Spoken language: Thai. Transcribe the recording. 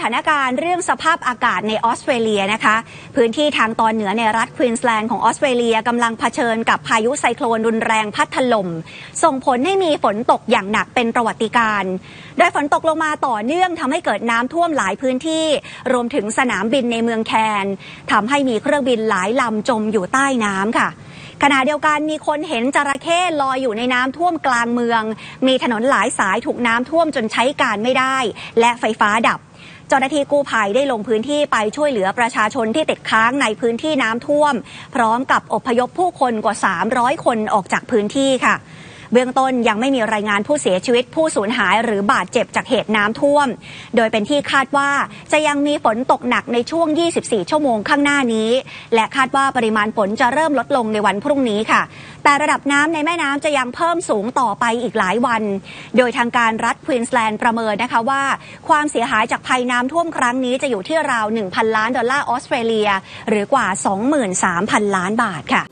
สถานการณ์เรื่องสภาพอากาศในออสเตรเลียนะคะ พื้นที่ทางตอนเหนือในรัฐควีนสแลนด์ของออสเตรเลียกำลังเผชิญกับพายุไซโคลนรุนแรงพัดถล่มส่งผลให้มีฝนตกอย่างหนักเป็นประวัติการณ์โดยฝนตกลงมาต่อเนื่องทำให้เกิดน้ำท่วมหลายพื้นที่ รวมถึงสนามบินในเมืองแคนทำให้มีเครื่องบินหลายลำจมอยู่ใต้น้ำค่ะขณะเดียวกันมีคนเห็นจระเข้ลอยอยู่ในน้ำท่วมกลางเมือง มีถนนหลายสายถูกน้ำท่วมจนใช้การไม่ได้ และไฟฟ้าดับ เจ้าหน้าที่กู้ภัยได้ลงพื้นที่ไปช่วยเหลือประชาชนที่ติดค้างในพื้นที่น้ำท่วม พร้อมกับอพยพผู้คนกว่า 300 คนออกจากพื้นที่ค่ะ เบื้องต้นยังไม่มีรายงานผู้เสียชีวิตผู้สูญหาย หรือบาดเจ็บจากเหตุน้ำท่วม โดยเป็นที่คาดว่าจะยังมีฝนตกหนักในช่วง 24 ชั่วโมงข้างหน้านี้ และคาดว่าปริมาณฝนจะเริ่มลดลงในวันพรุ่งนี้ค่ะ แต่ระดับน้ำในแม่น้ำจะยังเพิ่มสูงต่อไปอีกหลายวัน โดยทางการรัฐควีนสแลนด์ประเมินนะคะว่า ความเสียหายจากภัยน้ำท่วมครั้งนี้จะอยู่ที่ราว 1,000 ล้านดอลลาร์ออสเตรเลีย หรือกว่า 23,000 ล้านบาทค่ะ